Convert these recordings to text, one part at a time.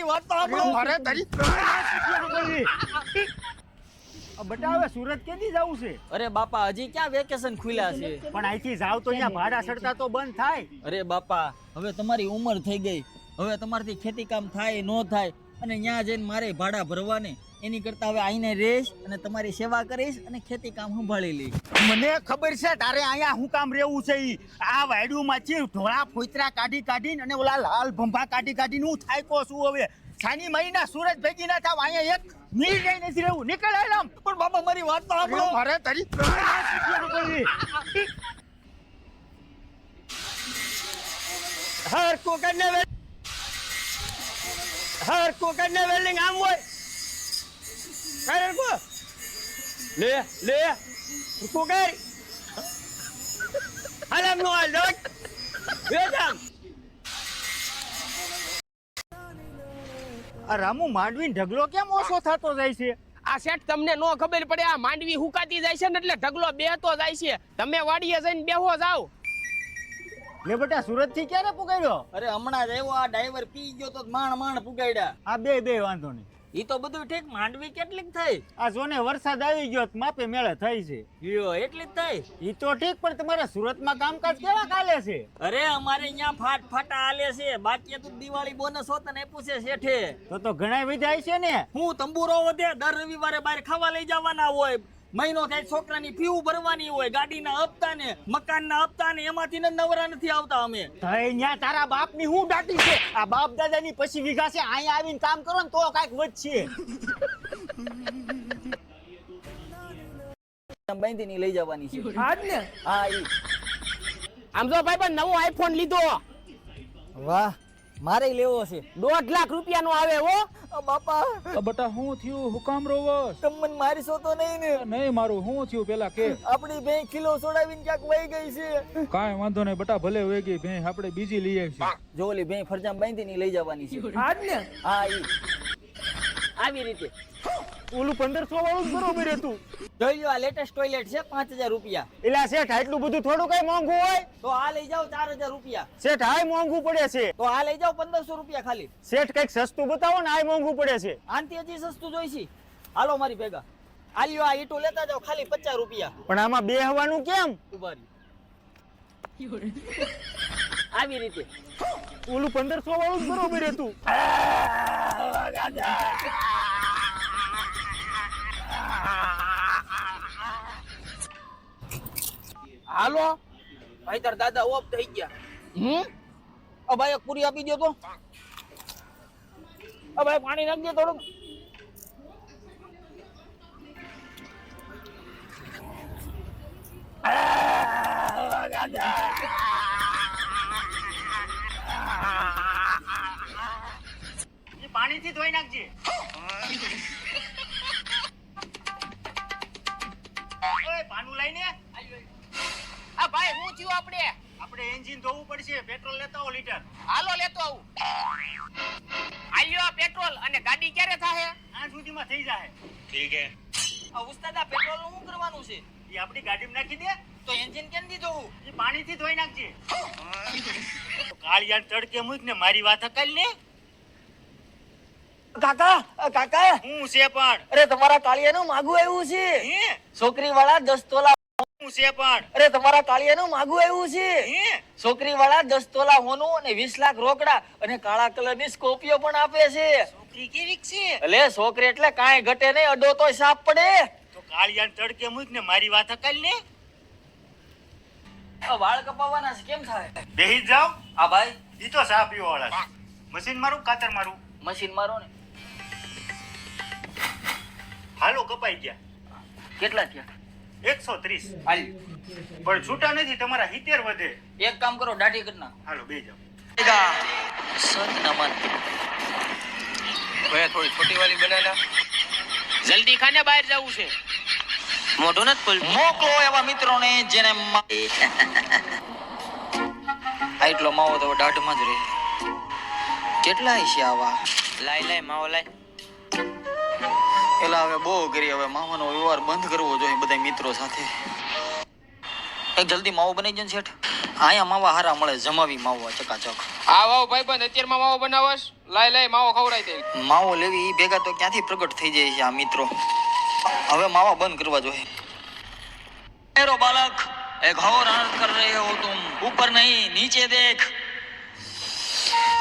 મારી વાત તો સાંભળો. અરે તારી બટા હવે સુરત કેદી જવું છે? અરે બાપા હજી ક્યાં વેકેશન ખુલ્યા છે? પણ અહીંથી જાવ તો અહીંયા ભાડા સડતા તો બંધ થાય. અરે બાપા હવે તમારી ઉંમર થઈ ગઈ. હવે તમારથી ખેતી કામ થાય ન થાય. અને ત્યાં જઈને મારે ભાડા ભરવાને. એની કરતા હવે આઈને રહીશ અને તમારી સેવા કરીશ અને ખેતી કામ સંભાળી લઈશ. મને ખબર છે તારે અહીંયા શું કામ રહેવું છે ઈ? આ વાયડુમાંથી ઢોળા ફોતરા કાઢી કાઢીને અને ઓલા લાલ ભંભા કાઢી કાઢીને હું થાય છું હવે? સાની મહિના સુરત ભેગી ના થાવ અહીંયા એક મિનિટ જઈ નથી રહેવું. નીકળ આમ. પણ બાપા મારી વાત તો સાંભળો. મારે તારી હર કોકરને વેલ હર કોકરને વેલ્ડિંગ આમ હોય. કો લે લે. કોકર હાલ આમ નો હાલ દોટ બે આ રામુ માંડવી ઢગલો કેમ ઓછો થતો જાય છે? આ શેઠ તમને નો ખબર પડે આ માંડવી હુકાતી જાય છે ને એટલે ઢગલો બેહતો જાય છે. તમે વાડીએ જઈને બેહો જાવ લે બેટા સુરતથી ક્યારે પુગાડ્યો? અરે હમણાં જ આવ્યો આ ડ્રાઈવર પી ગયો તો માણ માણ પુગાડ્યા. આ બે બે વાંધો નહીં. ઈ તો બધું ઠીક માંડવી કેટલીક થઈ? આ જોને વરસાદ આવી ગયો તો માપે મેળે થઈ છે. યો એટલી જ થઈ? ઈ તો ઠીક પણ તમારા સુરતમાં કામકાજ કેવા ચાલે છે? અરે અમારે અહીંયા ફાટ ફાટા આલે છે. બાકી તો દિવાળી બોનસ હોત ને પૂછે છે શેઠે. તો તો ઘણા વિધાય છે ને. હું તંબુરો વધે દર રવિવારે બહાર ખાવા લઈ જવાના હોય. મહિનો થાય છોકરાની ફી ભરવાની હોય ગાડીના હપ્તા ને મકાનના હપ્તા ને એમાંથી ને નવરા નથી આવતા અમે. તારા બાપની હું દાટી છે? આ બાપ દાદા ની પછી વિઘા છે અહીંયા આવીને કામ કરો ને તો કાંઈક વધશે. બાંધીને લઈ જવાની છે. આજ ને. હા ઈ. આમ જો ભાઈ પણ નવો આઈફોન લીધો. વાહ. મારે લેવો છે. દોઢ લાખ રૂપિયા નો આવે હો. બાપા. બટા હું થયું હુકામ રોવો તમને મારી સો તો નહીં ને. નહીં મારું હું થયું પેલા કે? આપણી બે કિલો સોડાવીને ક્યાંક વહી ગઈ છે. કાંઈ વાંધો નહીં બટા ભલે હોય ગઈ ભેં આપણે બીજી લઈ આવી જો ઓલી ભેં ફરજામ બાંધી ની લઈ જવાની છે. આજ ને? હા ઈ. આવી રીતે. ઓલું પંદરસો વાળું જ બરોબર હતું. જોઈ લો આ લેટેસ્ટ ટોયલેટ છે પાંચ હજાર રૂપિયા. એટલે શેઠ આટલું બધું થોડું કઈ મોંઘું હોય? તો આ લઈ જાઓ ચાર હજાર રૂપિયા. શેઠ હાય મોંઘું પડે છે. તો આ લઈ જાઓ પંદરસો રૂપિયા ખાલી. શેઠ કંઈક સસ્તું બતાવો ને હાય મોંઘું પડે છે. આનથી હજી સસ્તું જોઈશી. હાલો મારી ભેગા. આલ્યો આ ઈટો લેતા જાઓ ખાલી પચાસ રૂપિયા. પણ આમાં બે હવાનું કેમ? ઉભારી. આવી રીતે. ઓલું પંદરસો વાળું બરોબર હતું. હાલો. ભાઈ તાર દાદા ઓફ થઈ ગયા. હમ? અ ભાઈ એક પૂરી આપી દો તો. અ ભાઈ પાણી નાખી દે થોડુંક. પાણીથી ધોઈ નાખજે. ઓય પાનું લઈને. આ ભાઈ હું થયું આપણે? આપણે એન્જિન ધોવું પડશે પેટ્રોલ લેતા આવો લીટર. હાલો લેતો આવું. આલ્યો આ પેટ્રોલ અને ગાડી ક્યારે થાહે? આ સુધીમાં થઈ જાય આ ઉસ્તાદા પેટ્રોલનું શું કરવાનું છે? એ આપણી ગાડીમાં નાખી દે. તો એન્જિન કેમ દી ધોવું? એ પાણીથી ધોઈ નાખજે. કાળિયા તડકે મૂક ને મારી વાત અકલ ને. કાકા કાકા. હું છે પણ. અરે તમારા કાળિયાનું માગું આવ્યું છે. હે? છોકરી વાળા દસ તોલા હું છે પણ. અરે તમારા કાળિયાનું માગું આવ્યું છે. છોકરી વાળા દસ તોલા હોનું અને વીસ લાખ રોકડા અને કાળા કલર સ્કોપિયો પણ આપે છે. છોકરી કેવી છે? એટલે છોકરી એટલે કાંઈ ઘટે નહીં અડો તોય સાપ પડે. તો કાળિયા તડકે મૂક ને મારી વાત અકલ ને? વાળ કપાવવાના છે કેમ થાય? બેહી જાવ આ ભાઈ. ઈ તો સા પીવા વાળા મશીન મારું કાતર મારું? મશીન મારો ને. હાલો કપાઈ ગયા. કેટલા થયા? એકસો ત્રીસ. હાલ. પણ છૂટા નથી તમારા હિતેર વધે. એક કામ કરો દાઢી કરી નાખો. હાલો બે જાઓ. સંત નમન ભૈયા થોડી છોટી વાલી બનાના જલ્દી ખાને બહાર જવું છે. મોઢું નથી ખોલ મોકલો એવા મિત્રોને જેને આટલો એટલો માવો તો દાઢમાં જ રહે. કેટલા છે આવા? લાય લાય માવો લાય. એટલે હવે બહુ કરી હવે મામાનો વ્યવહાર બંધ કરવો જોઈએ બધા મિત્રો સાથે. એક જલ્દી માવો બનાવી જાય શેઠ. અહીંયા માવા હારા મળે જમાવી માવો ચકાચક. આ વાવ ભાઈ બંધ અત્યારમાં માવો બનાવશ? લાય લાય માવો ખવડાવી દે. માવો લેવી એ ભેગા તો ક્યાંથી પ્રગટ થઈ જાય છે આ મિત્રો. હવે માવા બંધ કરવા જોઈએ. એરો બાલક એક હોર આનંદ કર રહ્યો હો તું. ઉપર નહીં નીચે દેખ.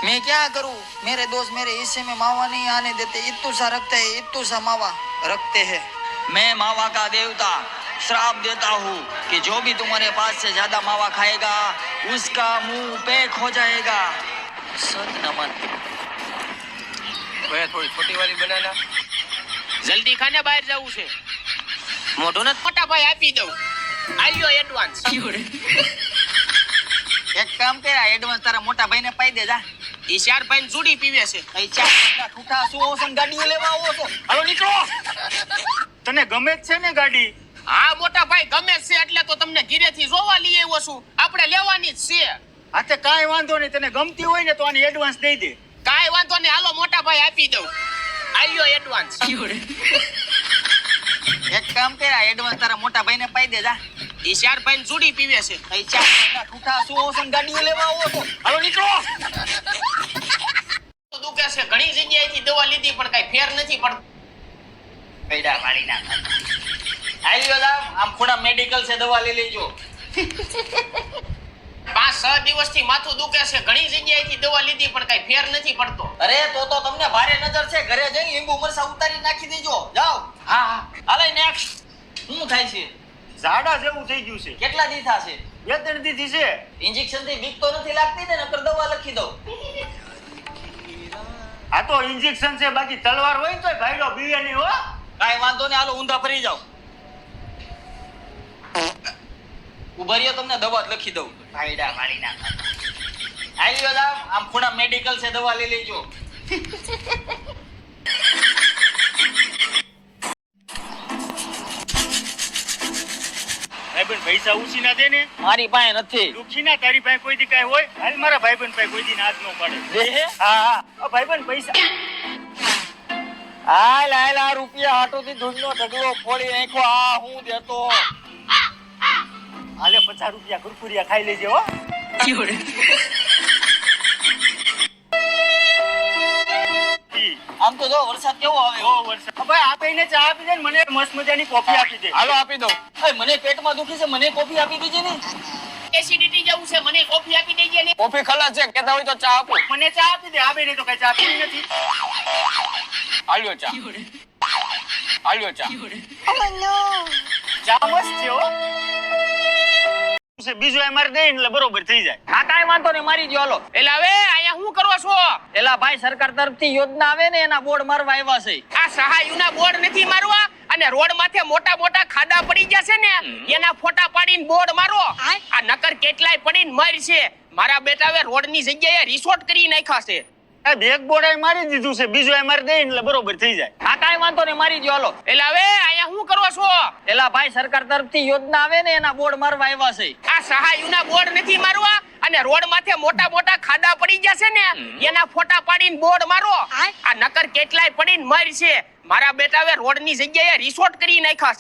मैं क्या करूं मेरे दोस्त मेरे हिस्से में मावा नहीं आने देते इतू सा रखते हैं इतू सा मावा रखते हैं मैं मावा का देवता श्राप देता हूँ कि जो भी तुम्हारे पास से ज्यादा मावा खाएगा उसका मुंह पैक हो जाएगा सत नमन ભાઈ થોડી છોટી વાળી બનાના જલ્દી ખાને બહાર જવું છે મોઢું નથી મોટા ભાઈ આપી દઉં આલ્યો એડવાન્સ એક કામ કર આ એડવાન્સ તારા મોટા ભાઈને પાઈ દે જા ઈ ચાર ભાઈ જોડી પીવે છે. કઈ ચાર ઠૂઠા છો ગાડીઓ લેવા આવો છો? હાલો નીકળો. તને ગમે જ છે ને ગાડી? હા મોટા ભાઈ ગમે છે એટલે તો તમને ઘીરેથી જોવા લઈ આવ્યો છું. આપણે લેવાની જ છે. હા તે કાંઈ વાંધો નહીં. તને ગમતી હોય ને તો આની એડવાન્સ દઈ દે. કાંઈ વાંધો નહીં. હાલો મોટા ભાઈ આપી દઉં. આવ્યો એડવાન્સ એક કામ કર આ એડવાન્સ તારા મોટા ભાઈને પાઈ દે જા ઈ ચાર ભાઈ જુડી પીવે છે. કઈ ચાર ઠૂઠા છો ગાડીઓ લેવા આવો છો? હાલો નીકળો. દુખે છે ઘણી જગ્યાએથી દવા લીધી પણ કઈ ફેર નથી પડતો. પૈડા મારી નાખ. આલ્યો જા આમ ખોડા મેડિકલ છે દવા લઈ લેજો. પાંચ છ દિવસથી માથું દુખે છે ઘણી જગ્યાએથી દવા લીધી પણ કઈ ફેર નથી પડતો. અરે તો તો તમને ભારે નજર છે ઘરે જઈ લીંબુ મરસા ઉતારી નાખી દેજો. જાઓ. હા હા. હાલે નેક્સ્ટ શું થાય છે? ઝાડા જેવું થઈ ગયું છે. કેટલા દી થશે બે ત્રણ દીધી છે. ઇન્જેક્શનથી બીક તો નથી લાગતી ને નકર દવા લખી દઉં. આ તો ઇન્જેક્શન છે બાકી તલવાર હોય તો ભાઈડો બીવે નહીં હો. કાંઈ વાંધો નહીં હાલો ઊંધા ફરી જાઓ. ઊભા રહ્યો તમને દવા જ લખી દઉં. ભાઈડા મારી ના આવી ગયો આમ ખૂણા મેડિકલ છે દવા લઈ લેજો ભાઈબંધ પૈસા ઉછી ના દે ને. મારી પાસે નથી. દુખી ના તારી પાસે કોઈ દી કઈ હોય? હાલ મારા ભાઈબંધ પાસે કોઈ દી નાદ ન પડે. હા હા. ભાઈબંધ પૈસા. હાલ હાલ આ રૂપિયા હાટોથી ધૂળનો ઢગલો ફોડી આંખો આ હું દેતો? હાલે પચાસ રૂપિયા કુરકુરિયા ખાઈ લેજે હો. આમ તો જો વરસાદ કેવો આવે. ઓ વરસાદ. ભાઈ આપીને ચા આપી દે ને મને મસ્ત મજાની કોફી આપી દે. હાલો આપી દઉં. ભાઈ મને પેટમાં દુખી છે મને કોફી આપી દીધી ને. એસિડિટી જેવું છે મને કોફી આપી દેજે ને. કોફી ખલાસ છે કેતા હોય તો ચા આપો. મને ચા આપી દે આપે ને તો કઈ ચા પીવી નથી. આલ્યો ચા. આલ્યો ચા. ચા મસ્ત છે હો. છે, બીજું એ મારે દે એટલે બરોબર થઈ જાય. હા કાંઈ વાંધો નહીં મારી દો હાલો. એટલે હવે અહીંયા શું કરો છો? એલા ભાઈ સરકાર તરફથી યોજના આવે ને એના બોર્ડ મારવા આવ્યા છે. આ સહાયુના બોર્ડ નથી મારવા? અને રોડ માથે મોટા મોટા ખાડા પડી ગયા છે ને એના ફોટા પાડીને બોર્ડ મારો. આ નકર કેટલાય પડીને મર છે મારા બેટા બેટાએ રોડની જગ્યાએ રિસોર્ટ કરી નાખ્યા છે. આ એક બોર્ડ મારી દીધું છે બીજો એ મારી દે એટલે બરોબર થઈ જાય. હા કાંઈ વાંધો નહીં મારી દો હાલો. એટલે હવે અહીંયા શું કરો છો? એટલે ભાઈ સરકાર તરફથી યોજના આવે ને એના બોર્ડ મારવા આવ્યા છે. આ સહાયુના બોર્ડ નથી મારવા અને રોડ માથે મોટા મોટા ખાડા પડી ગયા છે ને એના ફોટા પાડીને બોર્ડ મારો. આ નકર કેટલાય પડીને મર છે મારા બેટાએ રોડની જગ્યાએ રિસોર્ટ કરી નાખ્યા છે.